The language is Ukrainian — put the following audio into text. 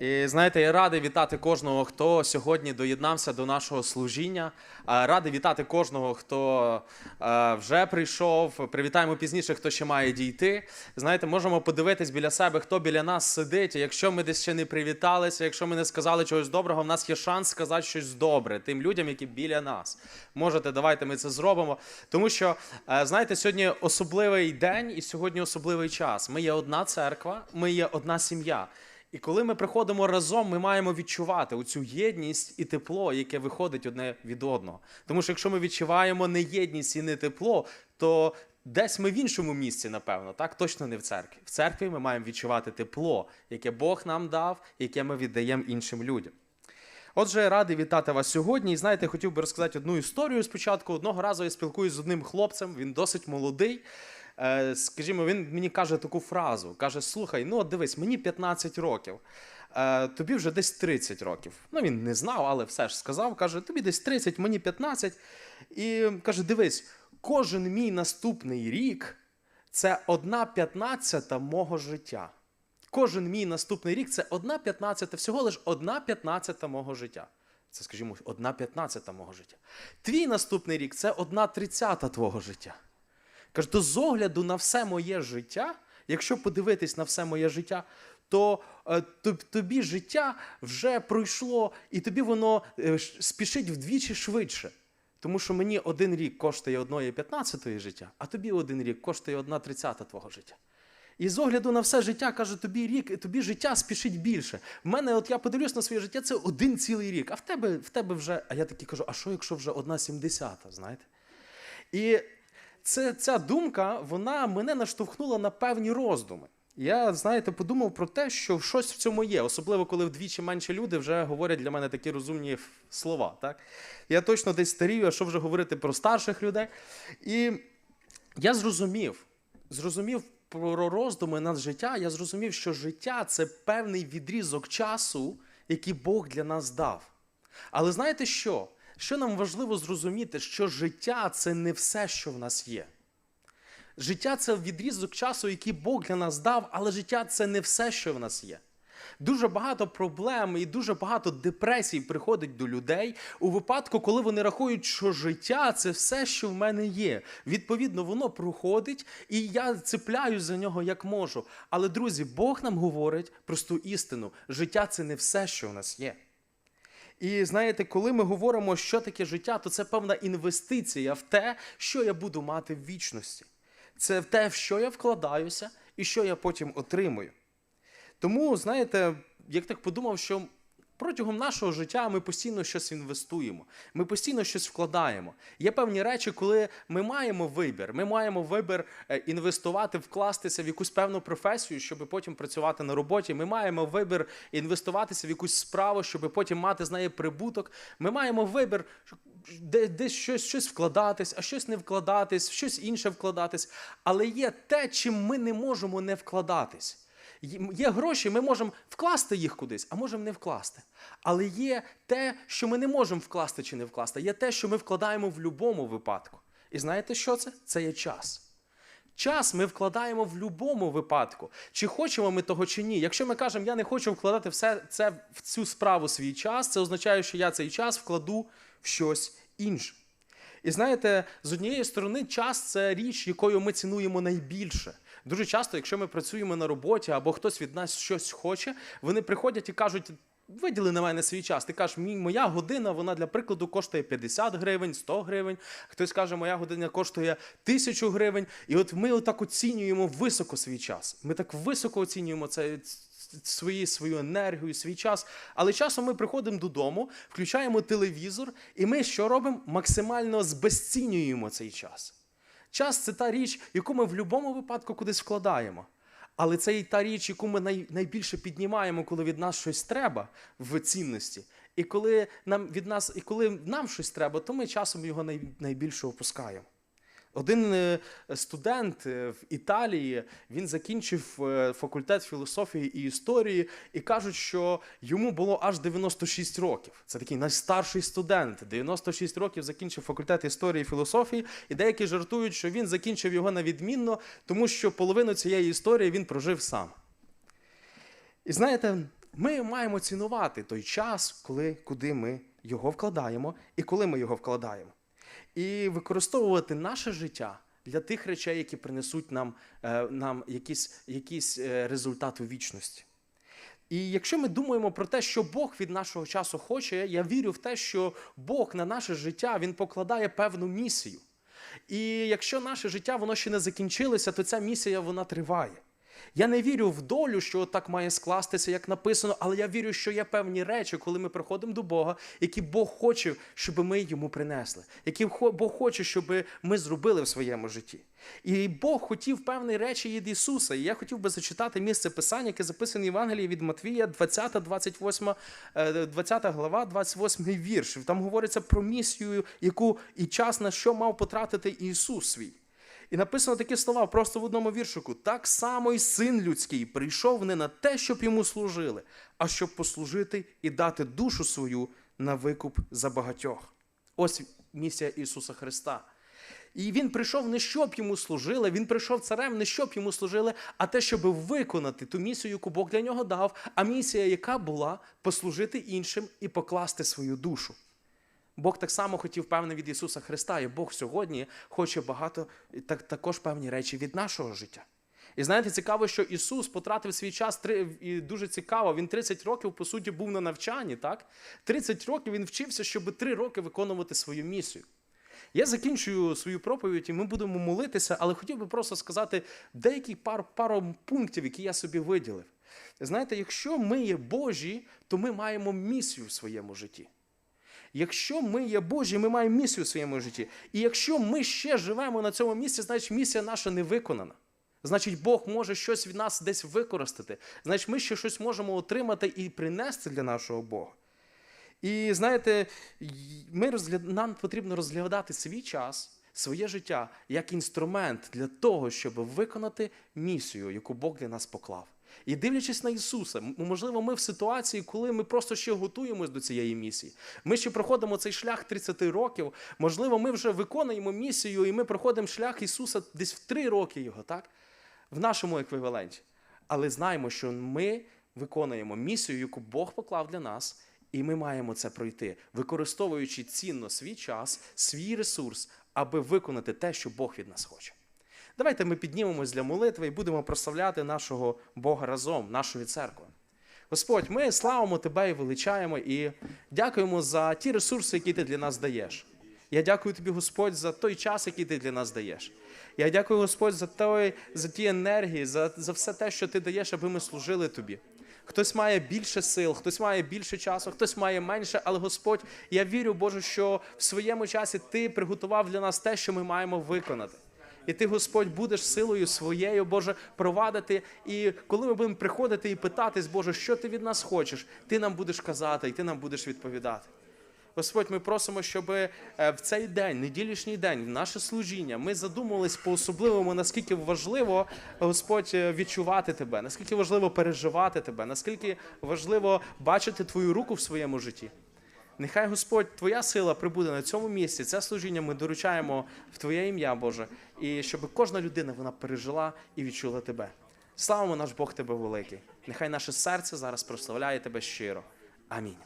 І знаєте, я радий вітати кожного, хто сьогодні доєднався до нашого служіння. Радий вітати кожного, хто вже прийшов. Привітаємо пізніше, хто ще має дійти. Знаєте, можемо подивитись біля себе, хто біля нас сидить. Якщо ми десь ще не привіталися, якщо ми не сказали чогось доброго, в нас є шанс сказати щось добре тим людям, які біля нас. Можете, давайте ми це зробимо. Тому що, знаєте, сьогодні особливий день і сьогодні особливий час. Ми є одна церква, ми є одна сім'я. І коли ми приходимо разом, ми маємо відчувати оцю єдність і тепло, яке виходить одне від одного. Тому що якщо ми відчуваємо не єдність і не тепло, то десь ми в іншому місці, напевно, так точно не в церкві. В церкві ми маємо відчувати тепло, яке Бог нам дав, яке ми віддаємо іншим людям. Отже, радий вітати вас сьогодні. І знаєте, хотів би розказати одну історію спочатку. Одного разу я спілкуюся з одним хлопцем, він досить молодий. Е, Скажімо, він мені каже таку фразу: каже: Слухай, ну от дивись, мені 15 років, е, тобі вже десь 30 років. Ну він не знав, але все ж сказав. Каже, тобі десь 30, мені 15. І каже: дивись, кожен мій наступний рік це одна п'ятнадцята мого життя. Кожен мій наступний рік це одна п'ятнадцята, всього лиш одна п'ятнадцята мого життя. Це, скажімо, одна п'ятнадцята мого життя. Твій наступний рік це одна тридцята твого життя. Каже, то з огляду на все моє життя, якщо подивитись на все моє життя, то е, тобі життя вже пройшло, і тобі воно е, спішить вдвічі швидше. Тому що мені один рік коштує одної п'ятнадцятої життя, а тобі один рік коштує одна тридцята твого життя. І з огляду на все життя каже, тобі рік, тобі життя спішить більше. В мене, от я подивлюсь на своє життя, це один цілий рік. А в тебе, в тебе вже. А я такий кажу, а що якщо вже одна сімдесята, знаєте? І це, ця думка, вона мене наштовхнула на певні роздуми. Я, знаєте, подумав про те, що щось в цьому є, особливо коли вдвічі менше люди вже говорять для мене такі розумні слова. Так? Я точно десь старію, а що вже говорити про старших людей. І я зрозумів, зрозумів про роздуми над життя, я зрозумів, що життя це певний відрізок часу, який Бог для нас дав. Але знаєте що? Що нам важливо зрозуміти, що життя це не все, що в нас є. Життя це відрізок часу, який Бог для нас дав, але життя це не все, що в нас є. Дуже багато проблем і дуже багато депресій приходить до людей у випадку, коли вони рахують, що життя це все, що в мене є. Відповідно, воно проходить, і я цепляюсь за нього як можу. Але, друзі, Бог нам говорить просту істину: життя це не все, що в нас є. І знаєте, коли ми говоримо, що таке життя, то це певна інвестиція в те, що я буду мати в вічності. Це в те, в що я вкладаюся і що я потім отримую. Тому, знаєте, як так подумав, що протягом нашого життя ми постійно щось інвестуємо, ми постійно щось вкладаємо. Є певні речі, коли ми маємо вибір. Ми маємо вибір е, інвестувати, вкластися в якусь певну професію, щоб потім працювати на роботі. Ми маємо вибір інвестуватися в якусь справу, щоб потім мати з неї прибуток. Ми маємо вибір де, десь щось, щось вкладатись, а щось не вкладатись, щось інше вкладатись. Але є те, чим ми не можемо не вкладатись. Є- гроші, ми можемо вкласти їх кудись, а можемо не вкласти. Але є те, що ми не можемо вкласти чи не вкласти. Є те, що ми вкладаємо в будь-якому випадку. І знаєте, що це? Це є час. Час ми вкладаємо в будь-якому випадку. Чи хочемо ми того, чи ні. Якщо ми кажемо, я не хочу вкладати все це в цю справу свій час, це означає, що я цей час вкладу в щось інше. І знаєте, з однієї сторони, час це річ, якою ми цінуємо найбільше. Дуже часто, якщо ми працюємо на роботі або хтось від нас щось хоче, вони приходять і кажуть. Виділи на мене свій час. Ти кажеш, «Мій- моя година, вона для прикладу коштує 50 гривень, 100 гривень. Хтось каже, моя година коштує 1000 гривень. І от ми отак оцінюємо високо свій час. Ми так високо оцінюємо це, свої, свою енергію, свій час. Але часом ми приходимо додому, включаємо телевізор, і ми що робимо? Максимально збезцінюємо цей час. Час це та річ, яку ми в будь-якому випадку кудись вкладаємо. Але це і та річ, яку ми найбільше піднімаємо, коли від нас щось треба в цінності. І коли нам від нас, і коли нам щось треба, то ми часом його най, найбільше опускаємо. Один е, студент е, в Італії він закінчив е, факультет філософії і історії, і кажуть, що йому було аж 96 років. Це такий найстарший студент. 96 років закінчив факультет історії і філософії, і деякі жартують, що він закінчив його на відмінно, тому що половину цієї історії він прожив сам. І знаєте, ми маємо цінувати той час, коли, куди ми його вкладаємо і коли ми його вкладаємо. І використовувати наше життя для тих речей, які принесуть нам, е, нам якийсь, якийсь е, результат у вічності. І якщо ми думаємо про те, що Бог від нашого часу хоче, я вірю в те, що Бог на наше життя Він покладає певну місію. І якщо наше життя воно ще не закінчилося, то ця місія вона триває. Я не вірю в долю, що так має скластися, як написано, але я вірю, що є певні речі, коли ми приходимо до Бога, які Бог хоче, щоб ми йому принесли, які Бог хоче, щоб ми зробили в своєму житті. І Бог хотів певні речі від Ісуса. І я хотів би зачитати місце Писання, яке записане в Євангелії від Матвія, 20, 28, е, 20 глава, 28 вірш. Там говориться про місію, яку і час на що мав потратити Ісус свій. І написано такі слова просто в одному віршику. Так само й син людський прийшов не на те, щоб йому служили, а щоб послужити і дати душу свою на викуп за багатьох. Ось місія Ісуса Христа. І він прийшов не щоб йому служили, він прийшов царем не щоб йому служили, а те, щоб виконати ту місію, яку Бог для нього дав, а місія, яка була послужити іншим і покласти свою душу. Бог так само хотів певне від Ісуса Христа, і Бог сьогодні хоче багато так, також певні речі від нашого життя. І знаєте, цікаво, що Ісус потратив свій час і дуже цікаво. Він 30 років, по суті, був на навчанні, так? 30 років він вчився, щоб 3 роки виконувати свою місію. Я закінчую свою проповідь, і ми будемо молитися, але хотів би просто сказати деякі пар, пару пунктів, які я собі виділив. Знаєте, якщо ми є Божі, то ми маємо місію в своєму житті. Якщо ми є Божі, ми маємо місію в своєму житті. І якщо ми ще живемо на цьому місці, значить місія наша не виконана. Значить, Бог може щось від нас десь використати. Значить, ми ще щось можемо отримати і принести для нашого Бога. І знаєте, ми розгляд... нам потрібно розглядати свій час, своє життя як інструмент для того, щоб виконати місію, яку Бог для нас поклав. І дивлячись на Ісуса, можливо, ми в ситуації, коли ми просто ще готуємось до цієї місії. Ми ще проходимо цей шлях 30 років. Можливо, ми вже виконуємо місію, і ми проходимо шлях Ісуса десь в 3 роки його, так? В нашому еквіваленті. Але знаємо, що ми виконуємо місію, яку Бог поклав для нас, і ми маємо це пройти, використовуючи цінно свій час, свій ресурс, аби виконати те, що Бог від нас хоче. Давайте ми піднімемось для молитви і будемо прославляти нашого Бога разом, нашої церкви. Господь, ми славимо Тебе і величаємо, і дякуємо за ті ресурси, які ти для нас даєш. Я дякую тобі, Господь, за той час, який ти для нас даєш. Я дякую, Господь, за той, за ті енергії, за, за все те, що ти даєш, аби ми служили тобі. Хтось має більше сил, хтось має більше часу, хтось має менше, але Господь, я вірю, Боже, що в своєму часі ти приготував для нас те, що ми маємо виконати. І ти, Господь, будеш силою своєю, Боже, провадити. І коли ми будемо приходити і питатись, Боже, що ти від нас хочеш, ти нам будеш казати, і ти нам будеш відповідати. Господь, ми просимо, щоб е, в цей день, неділішній день, в наше служіння, ми задумувались по-особливому, наскільки важливо, Господь, е, відчувати тебе, наскільки важливо переживати тебе, наскільки важливо бачити твою руку в своєму житті. Нехай Господь, Твоя сила прибуде на цьому місці. Це служіння ми доручаємо в Твоє ім'я, Боже, і щоб кожна людина вона пережила і відчула Тебе. Слава наш Бог Тебе великий. Нехай наше серце зараз прославляє Тебе щиро. Амінь.